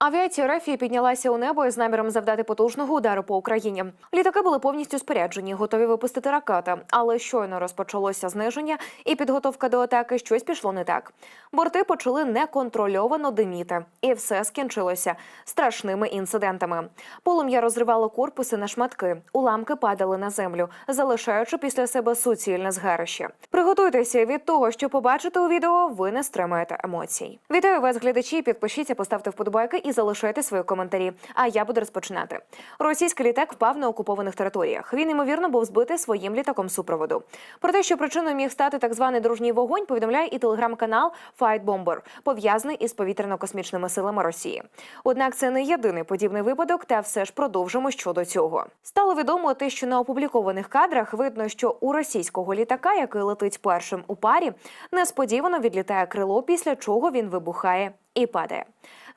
Авіація Рефії піднялася у небо із наміром завдати потужного удару по Україні. Літаки були повністю споряджені, готові випустити ракети. Але щойно розпочалося зниження і підготовка до атаки щось пішло не так. Борти почали неконтрольовано диміти, і все скінчилося страшними інцидентами. Полум'я розривало корпуси на шматки, уламки падали на землю, залишаючи після себе суцільне згарище. Приготуйтеся від того, що побачите у відео, ви не стримаєте емоцій. Вітаю вас, глядачі. Підпишіться, поставте вподобайки і залишайте свої коментарі. А я буду розпочинати. Російський літак впав на окупованих територіях. Він ймовірно був збитий своїм літаком супроводу. Про те, що причиною міг стати так званий дружній вогонь, повідомляє і телеграм-канал Fight Bomber, пов'язаний із повітряно-космічними силами Росії. Однак це не єдиний подібний випадок, та все ж продовжимо щодо цього. Стало відомо те, що на опублікованих кадрах видно, що у російського літака, який летить першим у парі, несподівано відлітає крило, після чого він вибухає і падає.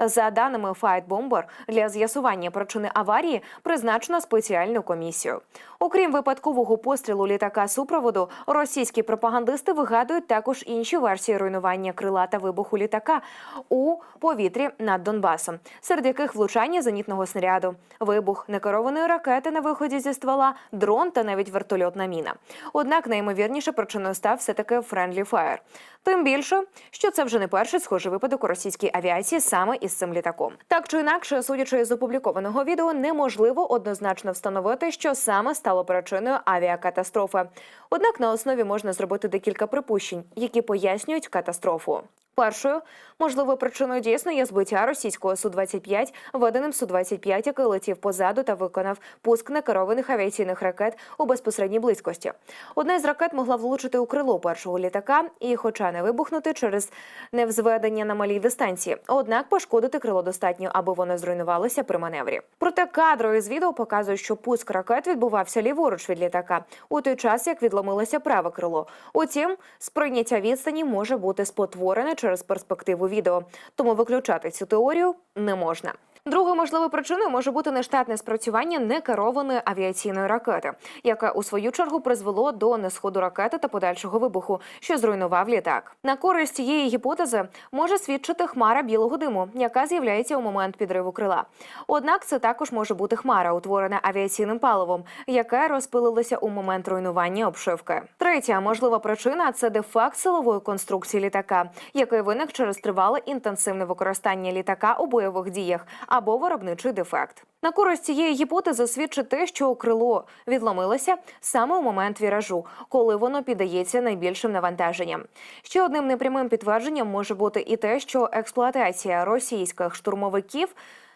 За даними Bomber, для з'ясування причини аварії призначено спеціальну комісію. Окрім випадкового пострілу літака супроводу, російські пропагандисти вигадують також інші версії руйнування крила та вибуху літака у повітрі над Донбасом, серед яких влучання зенітного снаряду, вибух некерованої ракети на виході зі ствола, дрон та навіть вертольотна міна. Однак найімовірніше причиною став все таки Friendly Fire. Тим більше, що це вже не перший схожий випадок у російській авіації саме із цим літаком. Так чи інакше, судячи з опублікованого відео, неможливо однозначно встановити, що саме стало причиною авіакатастрофи. Однак на основі можна зробити декілька припущень, які пояснюють катастрофу. Першою можливою причиною дійсно є збиття російського су 25 введеним су 25 який летів позаду та виконав пуск некерованих авіаційних ракет у безпосередній близькості. Одна із ракет могла влучити у крило першого літака, і, хоча не вибухнути через невзведення на малій дистанції, однак пошкодити крило достатньо, аби воно зруйнувалося при маневрі. Проте кадри із відео показують, що пуск ракет відбувався ліворуч від літака у той час, як відломилося праве крило. Утім, сприйняття відстані може бути спотворене через перспективу відео, тому виключати цю теорію не можна. Другою можливою причиною може бути нештатне спрацювання некерованої авіаційної ракети, яке у свою чергу призвело до несходу ракети та подальшого вибуху, що зруйнував літак. На користь цієї гіпотези може свідчити хмара білого диму, яка з'являється у момент підриву крила. Однак це також може бути хмара, утворена авіаційним паливом, яке розпилилося у момент руйнування обшивки. Третя можлива причина це дефект силової конструкції літака, який виник через тривале інтенсивне використання літака у бойових діях або виробничий дефект. На користь цієї гіпотези свідчить те, що крило відломилося саме у момент віражу, коли воно піддається найбільшим навантаженням. Ще одним непрямим підтвердженням може бути і те, що експлуатація російських штурмовиків.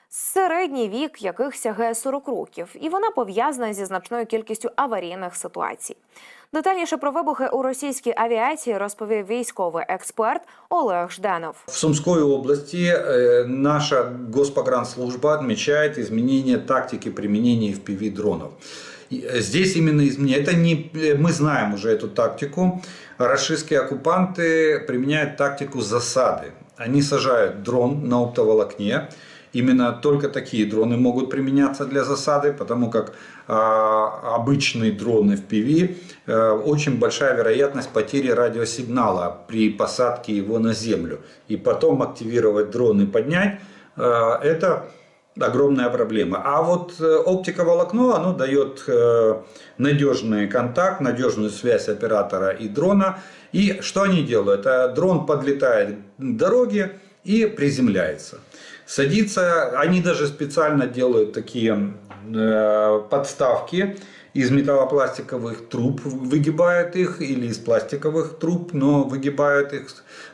Середній вік яких сягає 40 років, і вона пов'язана зі значною кількістю аварійних ситуацій. Детальніше про вибухи у російській авіації розповів військовий експерт Олег Жданов. В Сумской области э, наша Госпогранслужба отмечает изменение тактики применения FPV-дронов. И, э, Здесь именно изменение. Это не, э, мы знаем уже эту тактику. Рашистские оккупанты применяют тактику засады. Они сажают дрон на оптоволокне. Именно только такие дроны могут применяться для засады, потому как а, обычный дрон FPV э, очень большая вероятность потери радиосигнала при посадке его на землю. И потом активировать дрон и поднять э, это огромная проблема. А вот э, оптиковолокно, оно дает надежный контакт, надежную связь оператора и дрона. И что они делают? Дрон подлетает к дороге и приземляется. Садится, они даже специально делают такие э, подставки из металлопластиковых труб, выгибают их, или из пластиковых труб, но выгибают их,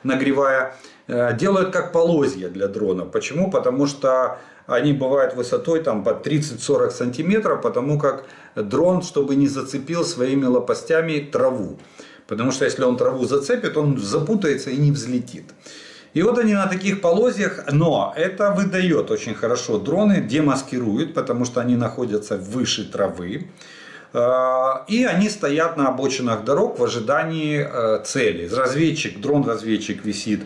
нагревая. Э, делают как полозья для дрона. Почему? Потому что они бывают высотой там, по 30-40 сантиметров, потому как дрон, чтобы не зацепил своими лопастями траву. Потому что если он траву зацепит, он запутается и не взлетит. И вот они на таких полозьях, но это выдает очень хорошо. Дроны демаскируют, потому что они находятся выше травы. Э, И они стоят на обочинах дорог в ожидании э, цели. Разведчик, дрон-разведчик висит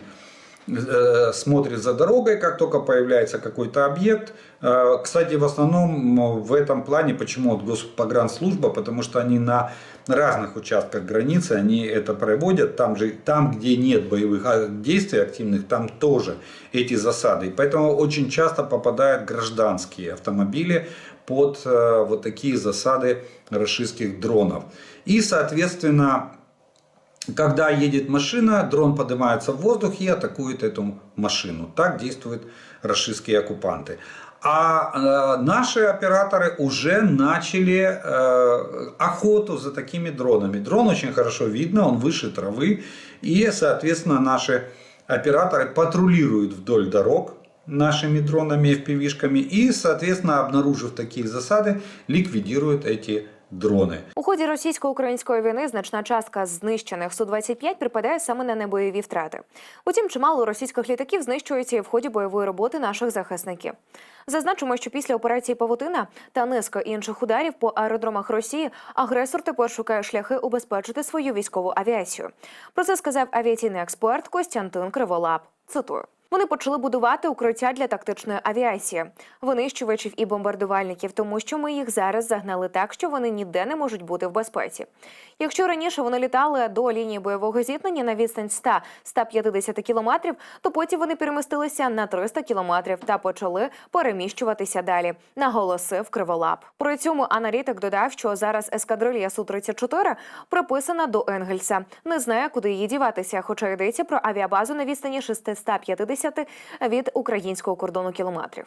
э, смотрит за дорогой, как только появляется какой-то объект. Э, Кстати, в основном в этом плане, почему вот Госпогранслужба, потому что они на разных участках границы, они это проводят, там же, там, где нет боевых а, действий активных, там тоже эти засады. И поэтому очень часто попадают гражданские автомобили под э, вот такие засады российских дронов. И, соответственно, когда едет машина, дрон поднимается в воздух и атакует эту машину. Так действуют российские оккупанты. А э, наши операторы уже начали э, охоту за такими дронами. Дрон очень хорошо видно, он выше травы. И, соответственно, наши операторы патрулируют вдоль дорог нашими дронами, FPV-шками. И, соответственно, обнаружив такие засады, ликвидируют эти дрони. У ході російсько-української війни значна частка знищених Су-25 припадає саме на небойові втрати. Утім, чимало російських літаків знищується і в ході бойової роботи наших захисників. Зазначимо, що після операції Павутина та низка інших ударів по аеродромах Росії агресор тепер шукає шляхи убезпечити свою військову авіацію. Про це сказав авіаційний експерт Костянтин Криволап. Цитую. Вони почали будувати укриття для тактичної авіації, винищувачів і бомбардувальників, тому що ми їх зараз загнали так, що вони ніде не можуть бути в безпеці. Якщо раніше вони літали до лінії бойового зіткнення на відстань 100-150 кілометрів, то потім вони перемістилися на 300 кілометрів та почали переміщуватися далі. Наголосив Криволап. При цьому аналітик додав, що зараз ескадрилья су 34 приписана до Енгельса. Не знає, куди її діватися, хоча йдеться про авіабазу на відстані 650 від українського кордону кілометрів.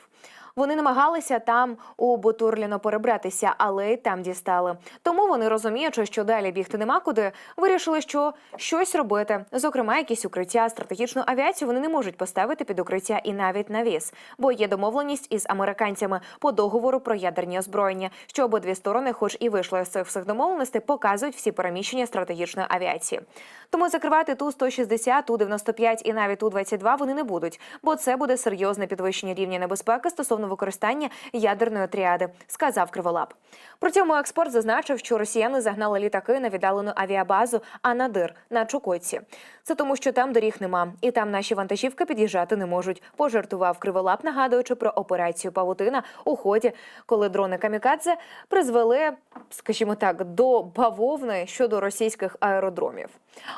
Вони намагалися там у Бутурліно перебратися, але й там дістали. Тому вони розуміючи, що далі бігти нема куди, вирішили, що щось робити. Зокрема, якісь укриття, стратегічну авіацію вони не можуть поставити під укриття і навіть навіс, бо є домовленість із американцями по договору про ядерні озброєння, що обидві сторони, хоч і вийшли з цих всіх домовленостей, показують всі переміщення стратегічної авіації. Тому закривати ту 160 ту 95 і навіть ту 22 вони не будуть, бо це буде серйозне підвищення рівня небезпеки стосовно використання ядерної тріади, сказав Криволап. При цьому експерт зазначив, що росіяни загнали літаки на віддалену авіабазу Анадир на Чукотці. Це тому, що там доріг нема, і там наші вантажівки під'їжджати не можуть. Пожартував Криволап, нагадуючи про операцію Павутина у ході, коли дрони Камікадзе призвели, скажімо так, до бавовни щодо російських аеродромів.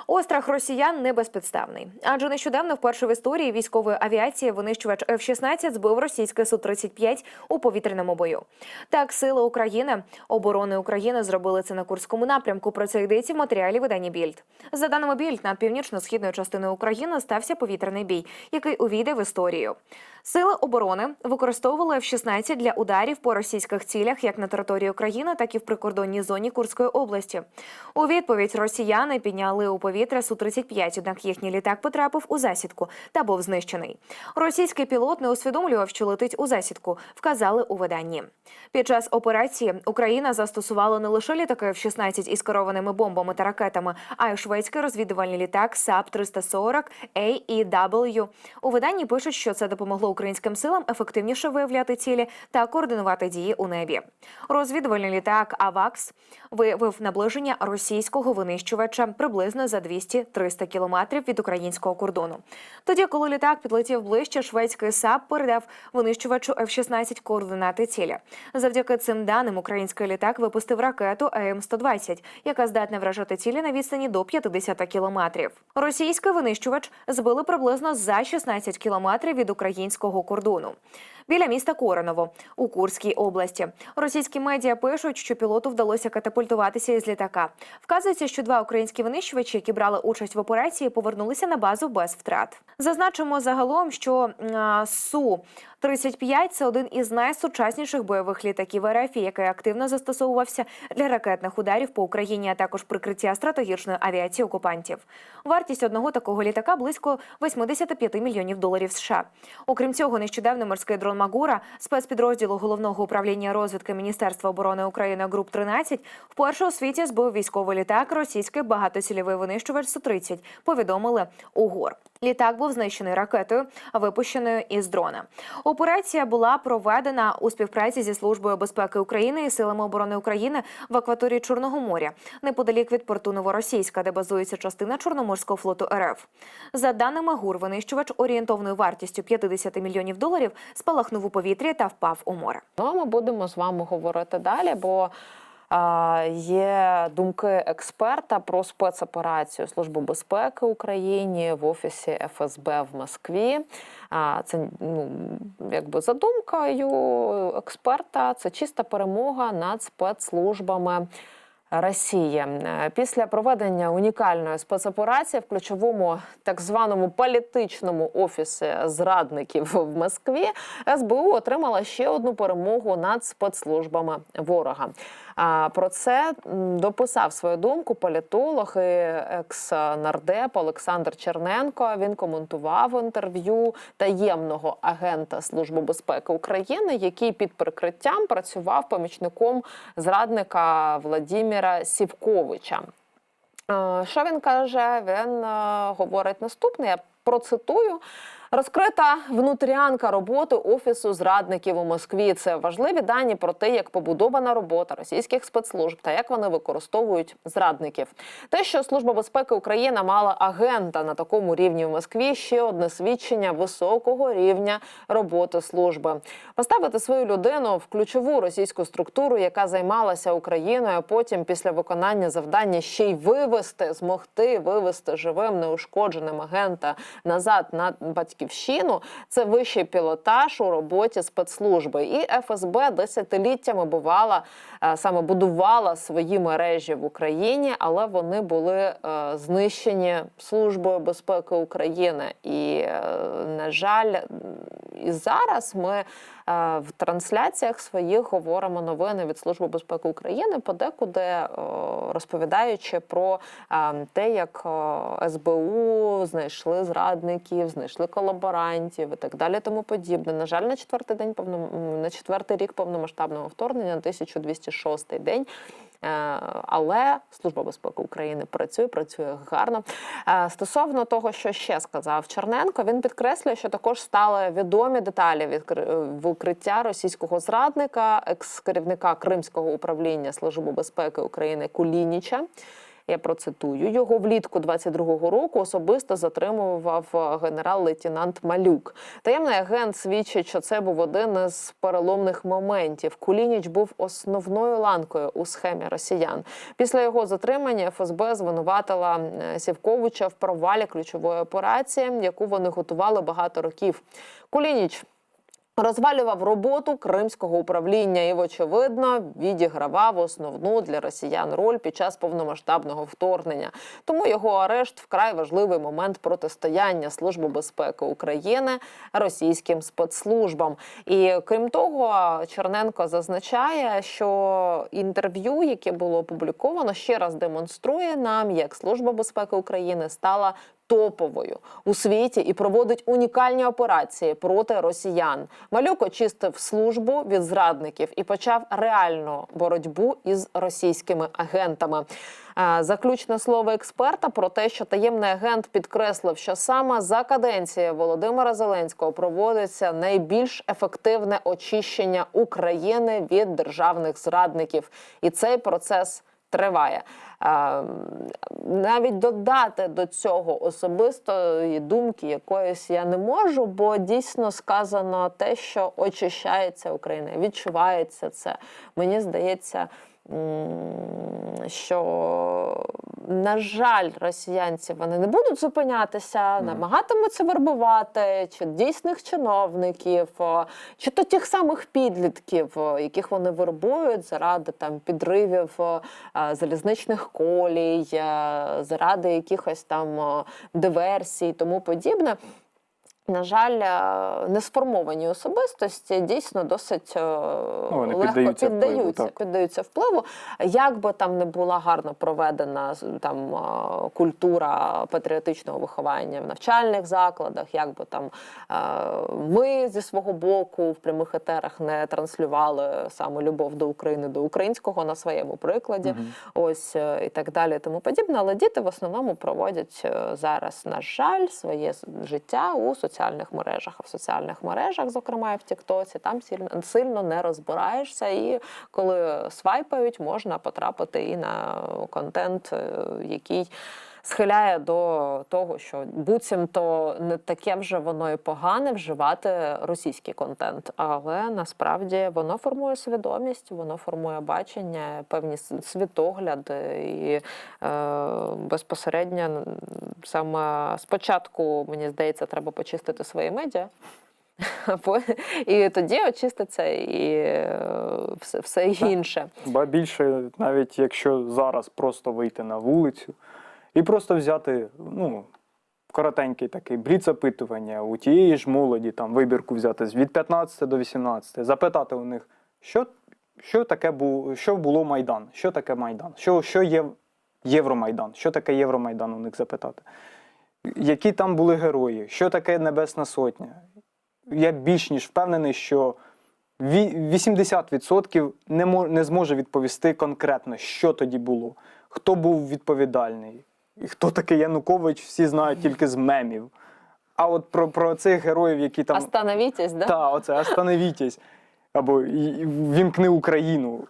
Острах росіян не безпідставний, адже нещодавно вперше в історії військової авіації винищувач F-16 збив російське Су-35 у повітряному бою. Так, сили України оборони України зробили це на Курському напрямку. Про це йдеться в матеріалі видання Більд. За даними Більд, над північно-східною частиною України стався повітряний бій, який увійде в історію. Сили оборони використовували F-16 для ударів по російських цілях як на території України, так і в прикордонній зоні Курської області. У відповідь росіяни підняли у повітря Су-35, однак їхній літак потрапив у засідку та був знищений. Російський пілот не усвідомлював, що летить у засідку, вказали у виданні. Під час операції Україна застосувала не лише літаки F-16 із керованими бомбами та ракетами, а й шведський розвідувальний літак САП 340 AEW. У виданні пишуть, що це допомогло українським силам ефективніше виявляти цілі та координувати дії у небі. Розвідувальний літак АВАКС виявив наближення російського винищувача приблизно за 200-300 кілометрів від українського кордону. Тоді, коли літак підлетів ближче, шведський САП передав винищувачу F-16 координати цілі. Завдяки цим даним український літак випустив ракету АМ-120, яка здатна вражати цілі на відстані до 50 кілометрів. Російський винищувач збили приблизно за 16 кілометрів від українського кордону. Біля міста Кореново у Курській області російські медіа пишуть, що пілоту вдалося катапультуватися із літака. Вказується, що два українські винищувачі, які брали участь в операції, повернулися на базу без втрат. Зазначимо загалом, що су 35 – це один із найсучасніших бойових літаків РФ, який активно застосовувався для ракетних ударів по Україні, а також прикриття стратегічної авіації окупантів. Вартість одного такого літака близько 85 мільйонів доларів США. Окрім цього, нещодавно морський дрон Магура спецпідрозділу головного управління розвідки Міністерства оборони України груп 13 вперше у світі збив військовий літак російський багатоцільовий винищувач Су-30, повідомили УГОР. Літак був знищений ракетою, випущеною із дрона. Операція була проведена у співпраці зі службою безпеки України і силами оборони України в акваторії Чорного моря, неподалік від порту Новоросійська, де базується частина Чорноморського флоту РФ. За даними ГУР, винищувач орієнтовною вартістю 50 мільйонів доларів спалахнув у повітрі та впав у море. Ну, ми будемо з вами говорити далі, бо є думки експерта про спецоперацію Служби безпеки України в офісі ФСБ в Москві. Це ну, якби за думкою експерта, це чиста перемога над спецслужбами. Росії Е, після проведення унікальної спецоперації в ключовому так званому політичному офісі зрадників в Москві СБУ отримала ще одну перемогу над спецслужбами ворога. Про це дописав свою думку політолог і екс-нардеп Олександр Черненко. Він коментував інтерв'ю таємного агента Служби безпеки України, який під прикриттям працював помічником зрадника Владіміра Сівковича. Е, Що він каже? Він е, говорить наступне. Я процитую. Розкрита внутрянка роботи офісу зрадників у Москві. Це важливі дані про те, як побудована робота російських спецслужб та як вони використовують зрадників. Те, що служба безпеки України мала агента на такому рівні в Москві, ще одне свідчення високого рівня роботи служби. Поставити свою людину в ключову російську структуру, яка займалася Україною, а потім після виконання завдання ще й вивести, змогти вивести живим неушкодженим агента назад на батьківщину. Це вищий пілотаж у роботі спецслужби. І ФСБ десятиліттями бувала е, саме будувала свої мережі в Україні, але вони були е, знищені службою безпеки України. І е, на жаль, і зараз ми в трансляціях своїх говоримо новини від Служби безпеки України, подекуди е, розповідаючи про е, те, як е, СБУ знайшли зрадників, знайшли колаборантів і так далі, тому подібне. На жаль, на четвертий день повно на четвертий рік повномасштабного вторгнення, на 1206 день. Е, Але Служба безпеки України працює, працює гарно. Е, Стосовно того, що ще сказав Черненко, він підкреслює, що також стали відомі деталі відкри- викриття російського зрадника, екс-керівника Кримського управління Служби безпеки України Кулініча. Я процитую його влітку 22-го року. Особисто затримував е, генерал-лейтенант Малюк. Таємний агент свідчить, що це був один із переломних моментів. Кулініч був основною ланкою у схемі росіян. Після його затримання ФСБ звинуватила Сівковича в провалі ключової операції, яку вони готували багато років. Кулініч Розвалював роботу кримського управління і, вочевидно, відігравав основну для росіян роль під час повномасштабного вторгнення. Тому його арешт вкрай важливий момент протистояння Служби безпеки України російським спецслужбам. І крім того, Черненко зазначає, що інтерв'ю, яке було опубліковано, ще раз демонструє нам, як Служба безпеки України стала топовою у світі і проводить унікальні операції проти росіян. Малюк очистив службу від зрадників і почав реальну боротьбу із російськими агентами. Е, Заключне слово експерта про те, що таємний агент підкреслив, що саме за каденції Володимира Зеленського проводиться найбільш ефективне очищення України від державних зрадників, і цей процес триває. Навіть додати до цього особистої думки якоїсь я не можу, бо дійсно сказано те, що очищається Україна, відчувається це. Мені здається. Що, на жаль, росіянці вони не будуть зупинятися, намагатимуться вербувати чи дійсних чиновників, чи то тих самих підлітків, яких вони вербують заради там підривів залізничних колій, е, заради якихось там диверсій, тому подібне. На жаль, е, несформовані особистості дійсно досить е, Ну, легко піддаються впливу, піддаються, так. піддаються впливу. Як би там не була гарно проведена там е, культура патріотичного виховання в навчальних закладах, як би там ми зі свого боку в прямих етерах не транслювали саме любов до України, до українського на своєму прикладі, ось е, і так далі, тому подібне. Але діти в основному проводять зараз, на жаль, своє життя у соціальних соціальних мережах, а в соціальних мережах, зокрема і в Тіктоці, там сильно сильно не розбираєшся. І коли свайпають, можна потрапити і на контент, е, який схиляє до того, що буцімто не таке вже воно і погане вживати російський контент, але насправді воно формує свідомість, воно формує бачення, певні світогляди і е, безпосередньо саме спочатку, мені здається, треба почистити свої медіа. І тоді очиститься і е, все, все інше. Ба більше, навіть якщо зараз просто вийти на вулицю і просто взяти, ну, коротенький такий бліц опитування у тієї ж молоді, там вибірку взяти від 15 до 18, запитати у них, що, що таке було, що було Майдан, що таке Майдан, що, що є Євромайдан, що таке Євромайдан у них запитати. Які там були герої, що таке Небесна Сотня? Я більш ніж впевнений, що ві- 80% не, не зможе відповісти конкретно, що тоді було, хто був відповідальний, і хто такий Янукович, всі знають тільки з мемів. А от про, про цих героїв, які там. Остановітесь, да? Та, оце остановітесь. Або «І- і вімкни Україну.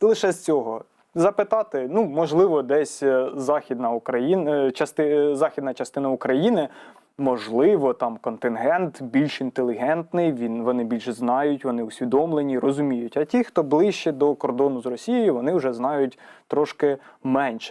Лише з цього. Запитати, ну, можливо, десь е, Західна Україна, е, части, е, західна частина України, можливо, там контингент більш інтелігентний, він, вони більше знають, вони усвідомлені, розуміють. А ті, хто ближче до кордону з Росією, вони вже знають трошки менше.